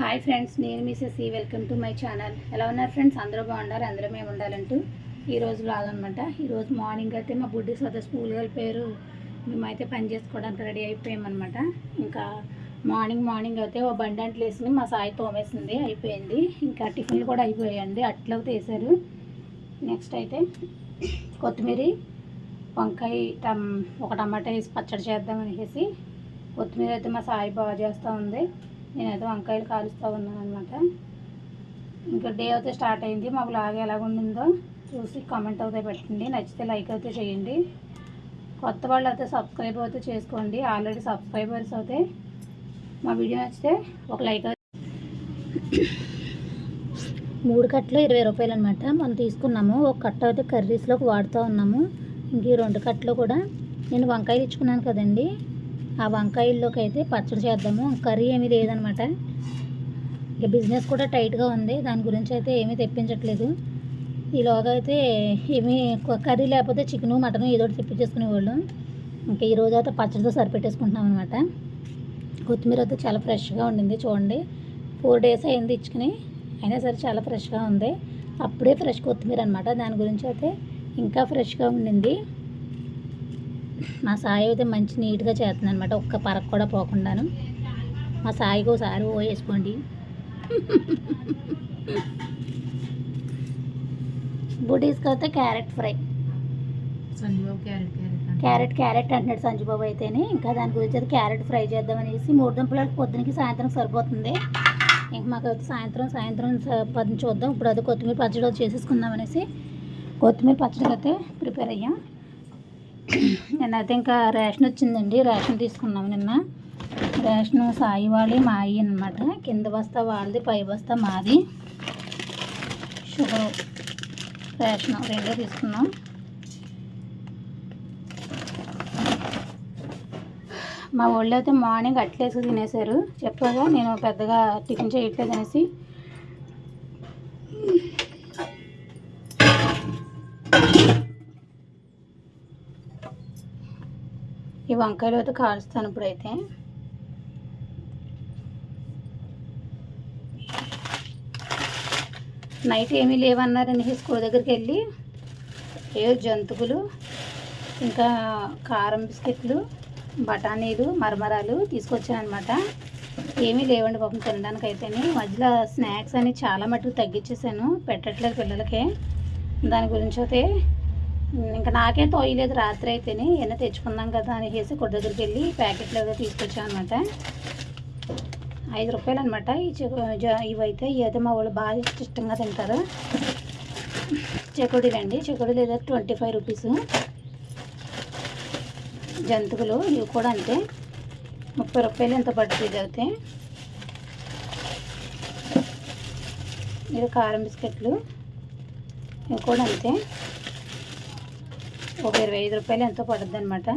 Hi friends నేను Mrs ఈ welcome to my channel ఎలా ఉన్నారు ఫ్రెండ్స్ అందరూ బాగున్నారు అందరూ మేము ఉండాలంటూ ఈరోజు లాగనమాట అనమాట ఈరోజు మార్నింగ్ అయితే మా బుడ్డి సదా స్కూల్ వెళ్ళిపోయారు. మేమైతే పని చేసుకోవడానికి రెడీ అయిపోయామన్నమాట. ఇంకా మార్నింగ్ మార్నింగ్ అయితే ఓ బండి అంట్లు వేసుకుని మా సాయి తోమేసింది అయిపోయింది. ఇంకా టిఫిన్లు కూడా అయిపోయాయండి అట్లా వేసారు నెక్స్ట్ అయితే కొత్తిమీర వంకాయ టమ్ ఒక టమాటా వేసి పచ్చడి చేద్దాం అనేసి కొత్తిమీర అయితే మా సాయి బాగా చేస్తూ ఉంది. నేనైతే వంకాయలు కాలుస్తూ ఉన్నాను అనమాట ఇంకా డే అయితే స్టార్ట్ అయింది. మా బ్లాగ్ ఎలా ఉండిందో చూసి కామెంట్ అయితే పెట్టండి. నచ్చితే లైక్ అయితే చేయండి. కొత్త వాళ్ళు అయితే సబ్స్క్రైబ్ అయితే చేసుకోండి. ఆల్రెడీ సబ్స్క్రైబర్స్ అయితే మా వీడియో నచ్చితే ఒక లైక్ మూడు కట్టలు ఇరవై రూపాయలు అనమాట మనం తీసుకున్నాము. ఒక కట్ట అయితే కర్రీస్లోకి వాడుతూ ఉన్నాము. ఇంక ఈ రెండు కట్టలు కూడా నేను వంకాయలు ఇచ్చుకున్నాను కదండి. ఆ వంకాయల్లోకి అయితే పచ్చడి చేద్దాము. కర్రీ ఏమీ లేదనమాట. ఇక బిజినెస్ కూడా టైట్గా ఉంది. దాని గురించి అయితే ఏమీ తెప్పించట్లేదు. ఈలోగా అయితే ఏమీ కర్రీ లేకపోతే చికెను మటను ఏదో ఒకటి తెప్పించేసుకునేవాళ్ళు. ఇంకా ఈరోజు అయితే పచ్చడితో సరిపెట్టేసుకుంటున్నాం అనమాట. కొత్తిమీర అయితే చాలా ఫ్రెష్గా ఉండింది చూడండి. ఫోర్ డేస్ అయింది ఇచ్చుకుని. అయినా సరే చాలా ఫ్రెష్గా ఉంది. అప్పుడే ఫ్రెష్ కొత్తిమీర అనమాట. దాని గురించి అయితే ఇంకా ఫ్రెష్గా ఉండింది. మా సాయి అయితే మంచి నీట్గా చేస్తుంది అనమాట ఒక్క పరకు కూడా పోకుండాను. మా సాయికి ఒకసారి ఓ వేసుకోండి. బుడీస్కి అయితే క్యారెట్ ఫ్రై. క్యారెట్ క్యారెట్ అంటే. క్యారెట్ క్యారెట్ అంటున్నాడు సంజుబాబు అయితేనే. ఇంకా దాని గురించి అయితే క్యారెట్ ఫ్రై చేద్దామనేసి మూడు దుంపలకు పొద్దునకి సాయంత్రం సరిపోతుంది. ఇంక మాకు అయితే సాయంత్రం సాయంత్రం పది చూద్దాం. ఇప్పుడు అది కొత్తిమీర పచ్చడి చేసేసుకుందాం అనేసి కొత్తిమీర పచ్చడి అయితే ప్రిపేర్ అయ్యాం. నిన్నైతే ఇంకా రేషన్ వచ్చిందండి. రేషన్ తీసుకున్నాం నిన్న. రేషన్ సాయి వాళ్ళి అయ్యి అనమాట కింద బస్తా వాళ్ళది పై బస్తా మాది. షుగర్ రేషన్ రెండో తీసుకున్నాం. మా వాళ్ళు అయితే మార్నింగ్ అట్లేసి తినేశారు. చెప్పగా నేను పెద్దగా టిఫిన్ చేయట్లేదు అనేసి. ఈ వంకాయలు అయితే కాలుస్తాను ఇప్పుడైతే. నైట్ ఏమీ లేవన్నారని స్కూల్ దగ్గరికి వెళ్ళి. ఏ జంతువులు ఇంకా కారం బిస్కెట్లు బఠానీలు మరమరాలు తీసుకొచ్చానమాట ఏమీ లేవండి పాపం తినడానికి అయితేనే మధ్యలో స్నాక్స్ అని చాలా మటుకు తగ్గించేసాను పెట్టట్లేదు పిల్లలకి. దాని గురించి అయితే ఇంకా నాకే తోయలేదు రాత్రి అయితేనే. ఎన్న తెచ్చుకుందాం కదా అనేసి కొద్ది దగ్గరికి వెళ్ళి ప్యాకెట్లు ఏదో తీసుకొచ్చాను అనమాట ఐదు రూపాయలు అనమాట ఈ ఇవైతే ఇవైతే మా వాళ్ళు బాగా ఇష్టంగా తింటారు. చెకుడీలు అండి. చెకుడీలు ఏదో ట్వంటీ ఫైవ్ రూపీస్. జంతువులు ఇవి కూడా అంతే. ముప్పై రూపాయలు ఎంత పడుతుంది ఇది అయితే? ఇది కారం బిస్కెట్లు. ఇవి కూడా అంతే. ఒక ఇరవై ఐదు రూపాయలు ఎంతో పడుతుంది అనమాట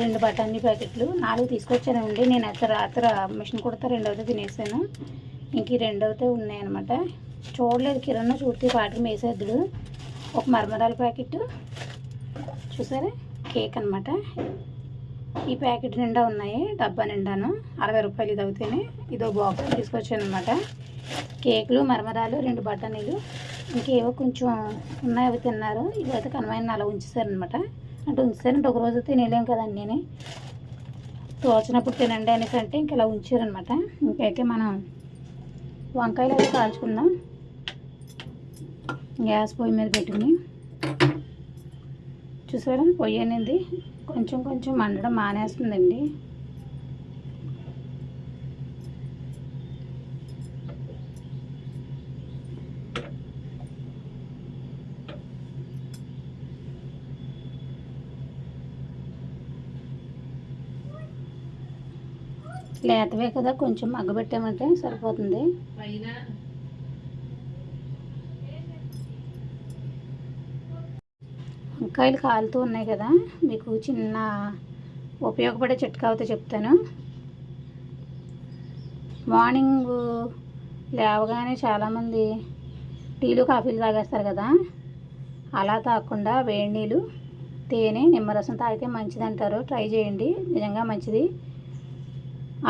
రెండు బఠానీ ప్యాకెట్లు నాలుగు తీసుకొచ్చానండి. నేను అయితే రాత్రి మిషన్ కుడితే రెండవది తినేసాను. ఇంక ఈ రెండవతే ఉన్నాయన్నమాట. చూడలేదు కిరణ్ చూస్తే పాటలు వేసేద్దుడు ఒక మరమరాల ప్యాకెట్ చూసారా? కేక్ అనమాట ఈ ప్యాకెట్ నిండా ఉన్నాయి డబ్బా నిండాను. అరవై రూపాయలు ఇది అవుతేనే ఇదో బాక్స్ తీసుకొచ్చాను అనమాట కేకులు మరమరాలు రెండు బఠానీలు. ఇంకేవో కొంచెం ఉన్నాయి అవి తిన్నారు. ఇవైతే కనమైన అలా ఉంచేసారనమాట అంటే ఉంచారంటే ఒక రోజు తినలేం కదండి నేను తోచినప్పుడు తినండి అనేసి అంటే ఇంక ఇలా ఉంచారనమాట. ఇంకైతే మనం వంకాయలు అయితే కాల్చుకుందాం. గ్యాస్ పొయ్యి మీద పెట్టుకుని. చూసారా? పొయ్యి అనేది. కొంచెం కొంచెం మండడం మానేస్తుందండి. లేతవే కదా కొంచెం మగ్గబెట్టామంటే సరిపోతుంది. వంకాయలు కాలుతూ ఉన్నాయి కదా మీకు చిన్న ఉపయోగపడే చిట్కా అయితే చెప్తాను. మార్నింగ్ లేవగానే చాలామంది టీలు కాఫీలు తాగేస్తారు కదా అలా తాగకుండా వేడి నీళ్ళు తేనె నిమ్మరసం తాగితే మంచిది అంటారు ట్రై చేయండి నిజంగా మంచిది.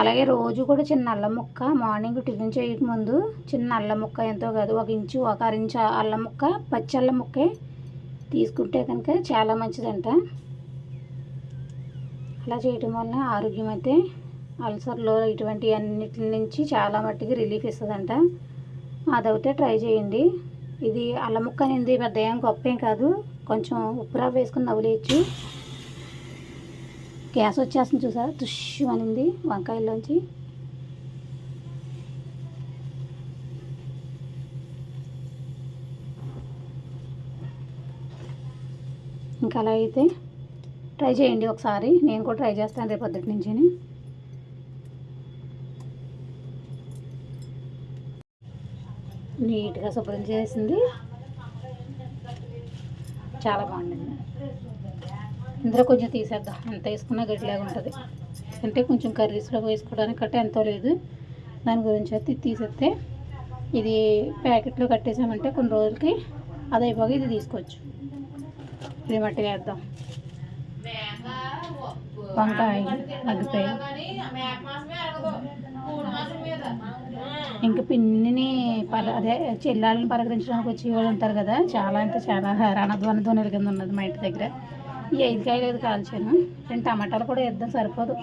అలాగే రోజు కూడా చిన్న అల్లం ముక్క మార్నింగ్ టిఫిన్ చేయకముందు చిన్న అల్లం ముక్క ఎంతో కాదు ఒక ఇంచు ఒక అర ఇంచు అల్లం ముక్క పచ్చి అల్లం ముక్కే తీసుకుంటే కనుక చాలా మంచిదంట. అలా చేయటం వల్ల ఆరోగ్యం అయితే అల్సర్లో ఇటువంటి అన్నిటి నుంచి చాలా మట్టికి రిలీఫ్ ఇస్తుందంట. అదైతే ట్రై చేయండి. ఇది అల్లం ముక్క అనేది పెద్ద ఏం గొప్ప ఏం కాదు కొంచెం ఉప్పు వేసుకుని నవ్వులేయచ్చు. గ్యాస్ వచ్చేస్తుంది చూసారా? తుష్యు అనింది వంకాయల్లోంచి. ఇంకా అలా అయితే ట్రై చేయండి ఒకసారి. నేను కూడా ట్రై చేస్తాను రేపు పొద్దుటి నుంచి నీట్గా శుభ్రం చేసింది. చాలా బాగుండింది ఇందులో కొంచెం తీసేద్దాం. ఎంత వేసుకున్నా గట్టిలాగా ఉంటుంది. అంటే కొంచెం కర్రీస్లో వేసుకోవడానికి కట్ట ఎంతో లేదు. దాని గురించి అయితే తీసేస్తే ఇది ప్యాకెట్లో కట్టేసామంటే కొన్ని రోజులకి అది అయిపోగా ఇది తీసుకోవచ్చు. ఇది మట్టి వేద్దాం. వంకాయ మగ్గిపోయి ఇంకా పిన్నిని పర అదే చెల్లాలని పలకరించడానికి వచ్చి వాళ్ళు ఉంటారు కదా చాలా అంటే చాలా రణధ్వని ధ్వనుల కింద ఉన్నది మా ఇంటి దగ్గర. ఈ ఐదుకాయలు ఐదు కాల్చాను రెండు టమాటాలు కూడా వేద్దాం సరిపోదు.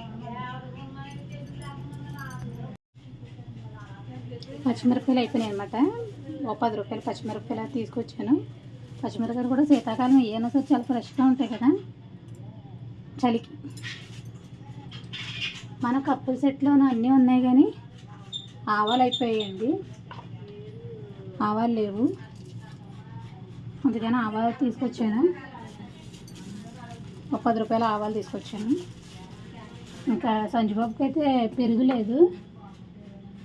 పచ్చిమిరపకాయలు అయిపోయినాయి అనమాట ఓ పది రూపాయలు పచ్చిమిరపకాయలు తీసుకొచ్చాను. పచ్చిమిరపకాయలు కూడా శీతాకాలం ఏమైనా సరే చాలా ఫ్రెష్గా ఉంటాయి కదా. చలికి. మన కప్పుల సెట్లోనూ అన్నీ ఉన్నాయి కానీ ఆవాలు అయిపోయాయండి. ఆవాలు లేవు. అందుకని ఆవాలు తీసుకొచ్చాను. ఒక పది రూపాయల ఆవాలు తీసుకొచ్చాను. ఇంకా సంజుబాబుకి అయితే పెరుగు లేదు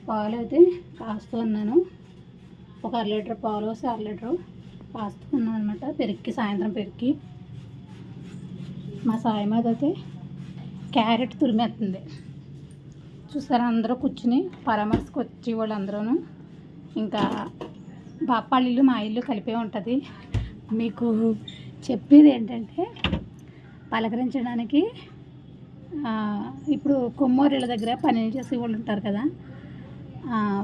పాలు అయితే కాస్తూ ఉన్నాను. ఒక అర లీటర్ పాలు వస్తే అర లీటర్ కాస్తూ ఉన్నాను అనమాట పెరుక్కి సాయంత్రం పెరుక్కి. మా సాయి అయితే క్యారెట్ తురిమేస్తుంది చూసారా? అందరూ కూర్చుని పరామర్శకు వచ్చి వాళ్ళందరూ ఇంకా బాపాళ్ళ ఇల్లు మా ఇల్లు కలిపే ఉంటుంది. మీకు చెప్పేది ఏంటంటే పలకరించడానికి ఇప్పుడు కొమ్మూరిళ్ళ దగ్గర పని చేసే వాళ్ళు ఉంటారు కదా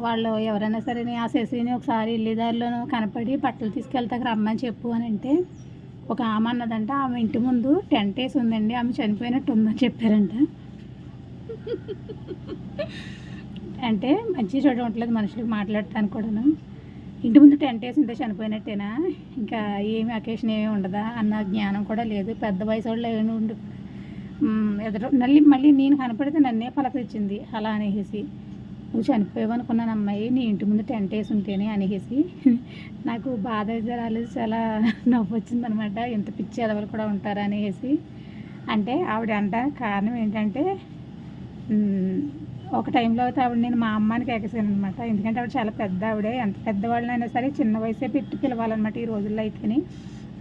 వాళ్ళు ఎవరైనా సరే ఆ శశిని ఒకసారి ఇల్లిదారిలోనూ కనపడి బట్టలు తీసుకెళ్తాక రమ్మని చెప్పు అని అంటే ఒక ఆమె అన్నదంట ఆమె ఇంటి ముందు టెంట్ వేసి ఉందండి ఆమె చనిపోయినట్టు ఉందని చెప్పారంట. అంటే మంచి చూడట్లేదు మనుషులకు మాట్లాడటానికి కూడాను. ఇంటి ముందు టెంట్ వేసి ఉంటే చనిపోయినట్టేనా? ఇంకా ఏమి అకేషన్ ఏమీ ఉండదా? అన్న జ్ఞానం కూడా లేదు. పెద్ద వయసు వాళ్ళు ఏమి ఉండు ఎదురు మళ్ళీ మళ్ళీ నేను కనపడితే నన్నే పలకరించింది అలా అనేసి. నువ్వు చనిపోయావు అనుకున్నాను అమ్మాయి. నీ ఇంటి ముందు టెంట్ వేసి ఉంటేనే అనేసి. నాకు బాధ అయితే రాలేదు చాలా నవ్వు వచ్చిందనమాట ఇంత పిచ్చి ఎదవలు కూడా ఉంటారా? అనేసి. అంటే ఆవిడ అంట కారణం ఏంటంటే ఒక టైంలో అయితే ఆవిడ నేను మా అమ్మానికి ఎగసాను అనమాట ఎందుకంటే ఆవిడ చాలా పెద్ద ఆవిడే. ఎంత పెద్దవాళ్ళనైనా సరే చిన్న వయసే పెట్టి పిలవాలన్నమాట ఈ రోజుల్లో అయితేని.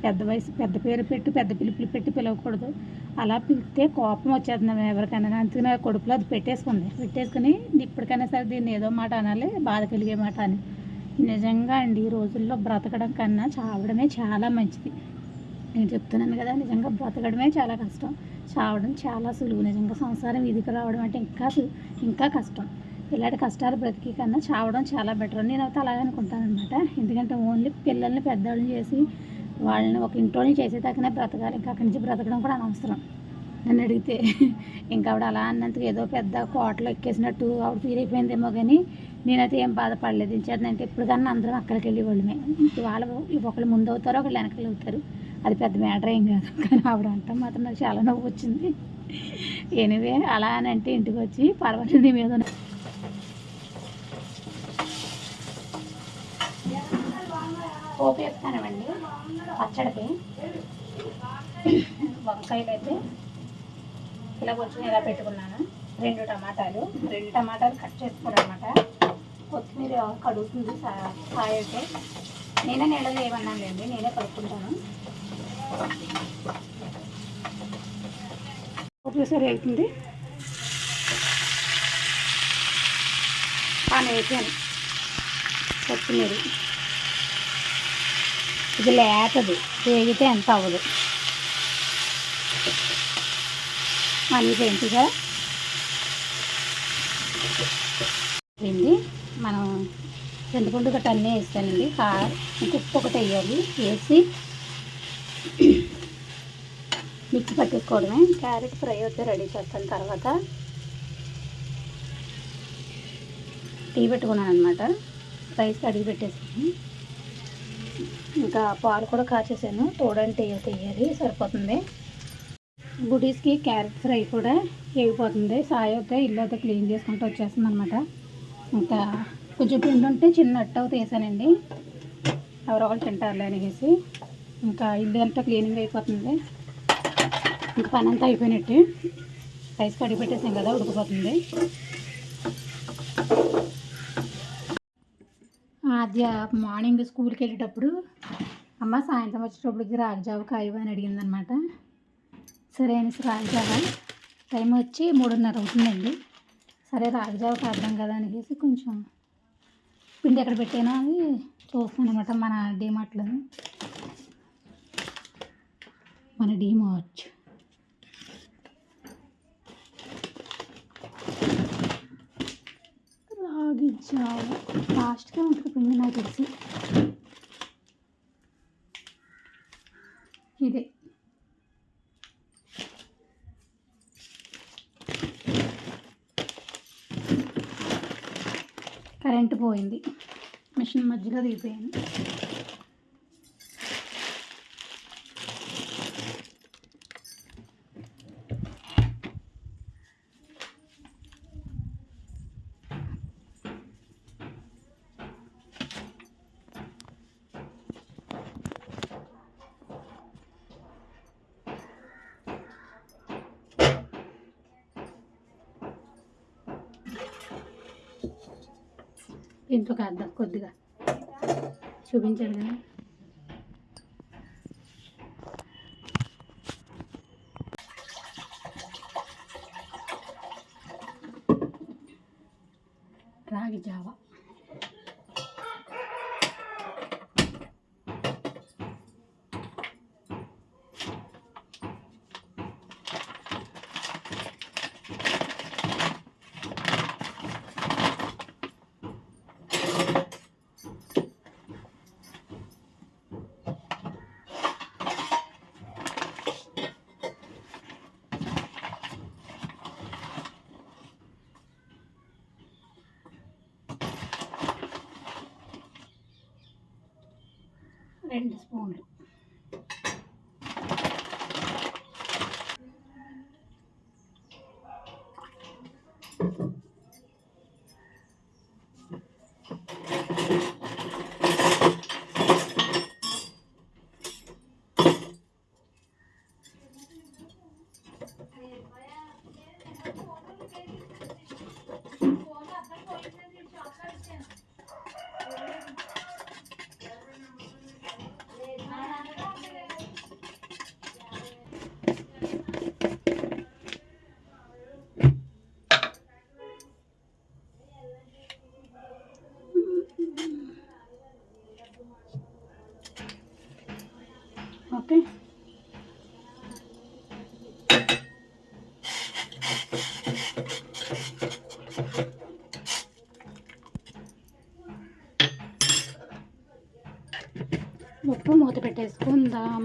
పెద్ద వయసు పెద్ద పేరు పెట్టి పెద్ద పిలుపులు పెట్టి పిలవకూడదు. అలా పిలిస్తే కోపం వచ్చేస్తుంది ఎవరికైనా. అందుకని ఆ కొడుకులో అది పెట్టేసుకుంది. పెట్టేసుకుని ఇప్పటికైనా సరే దీన్ని ఏదో మాట అనాలి బాధ కలిగే మాట అని. నిజంగా అండి ఈ రోజుల్లో బ్రతకడం కన్నా చావడమే చాలా మంచిది. నేను చెప్తున్నాను కదా నిజంగా బ్రతకడమే చాలా కష్టం. చావడం చాలా సులువు. నిజంగా సంసారం ఇదికి రావడం అంటే ఇంకా ఇంకా కష్టం. ఇలాంటి కష్టాలు బ్రతికి కన్నా చావడం చాలా బెటర్ నేను అయితే అలాగే అనుకుంటాను అనమాట ఎందుకంటే ఓన్లీ పిల్లల్ని పెద్దవాళ్ళని చేసి వాళ్ళని ఒక ఇంట్లోని చేసేదాకానే బ్రతకాలి. ఇంకా అక్కడి నుంచి బ్రతకడం కూడా అనవసరం. నన్ను అడిగితే ఇంకా ఆవిడ అలా అన్నందుకు ఏదో పెద్ద కోటలో ఎక్కేసినట్టు ఆవిడ ఫీల్ అయిపోయిందేమో కానీ నేనైతే ఏం బాధపడలేదు. చేద్దంటే ఇప్పుడు కన్నా అందరం అక్కడికి వెళ్ళి వాళ్ళమే వాళ్ళు ఒకళ్ళు ముందు అవుతారు ఒకళ్ళు వెనకలు అవుతారు. అది పెద్ద మ్యాటర్ ఏం కాదు. కానీ ఆవిడ అంతా మాత్రం నాకు చాలా నవ్వు వచ్చింది. ఎనివే అలా అని అంటే ఇంటికి వచ్చి పర్వాలేదు నీ మీద ఉన్న- పోపు పచ్చడికి వంకాయలు అయితే ఇలా కొంచెం ఇలా పెట్టుకున్నాను. రెండు టమాటాలు. రెండు టమాటాలు కట్ చేసుకున్నాను కొత్తిమీర కడుగుతుంది సా- సాయి అయితే నేనే నీళ్ళలో ఏమన్నానులేండి నేనే కడుక్కుంటాను. ఒకేసారి అవుతుంది పాన వేసాను కొత్తిమీర. ఇది లేతది వేగితే ఎంత అవ్వదు. మళ్ళీ పెంచుగా మనం చింతపండు గట్ట అన్నీ వేస్తానండి. కారం ఇంక ఉప్పు ఒకటి వేయాలి. వేసి మిక్సీ పట్టేసుకోవడమే. క్యారెట్ ఫ్రై అయితే రెడీ చేస్తాను తర్వాత. టీ పెట్టుకున్నాను అనమాట రైస్ కడిగి పెట్టేసాను ఇంకా పాలు కూడా కాచేసాను. తోడంటే వేయాలి. సరిపోతుంది. బుడీస్కి క్యారెట్ ఫ్రై కూడా వేగిపోతుంది. సాయి అయితే ఇల్లు అయితే క్లీన్ చేసుకుంటూ వచ్చేస్తుంది అనమాట ఇంకా కొంచెం పిండి ఉంటే చిన్న అట్ట తీసానండి. ఎవరో ఒకరు తింటారులే అనేసి. ఇంకా ఇల్లు అంతా క్లీనింగ్ అయిపోతుంది. ఇంకా పని అంతా అయిపోయినట్టు. రైస్ కడిగి పెట్టేసాం కదా ఉడికిపోతుంది. ఆద్య మార్నింగ్ స్కూల్కి వెళ్ళేటప్పుడు అమ్మ సాయంత్రం వచ్చేటప్పటికి రాగజావ కాయవ అని అడిగిందనమాట. సరే అనేసి రాగజావ టైం వచ్చి మూడున్నర అవుతుందండి. సరే రాగజావ కాద్దాం కదా అనేసి కొంచెం పిండి ఎక్కడ పెట్టానో అది చూస్తాను అనమాట మన డీమార్ట్లో. మన డీమార్ట్ రాగి జావ. ఫాస్ట్గా ఉంటుంది పిండి నాకు తెలిసి. ఇదే. కరెంటు పోయింది. మిషన్ మధ్యలో దిగిపోయింది. దీంట్లో అర్థం కొద్దిగా. చూపించాడు కదా రాగి జావా రెండు స్పూన్లు ఓకే ఉప్పు మూత పెట్టేసుకుందాం.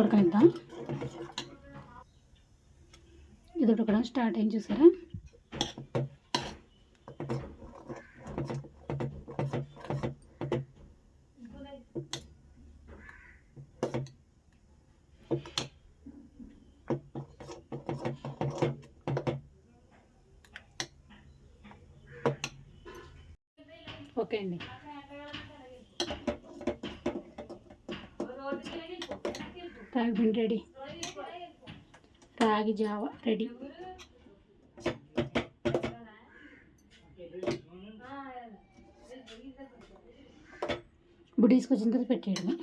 ఉడకనిద్దాం. ఇది ఉడకడం స్టార్ట్ అయింది చూసారా? ఓకే అండి. రాగి పిండి రెడీ రాగి జావ రెడీ బుడ్డి తీసుకొచ్చిన తర్వాత పెట్టేయడమే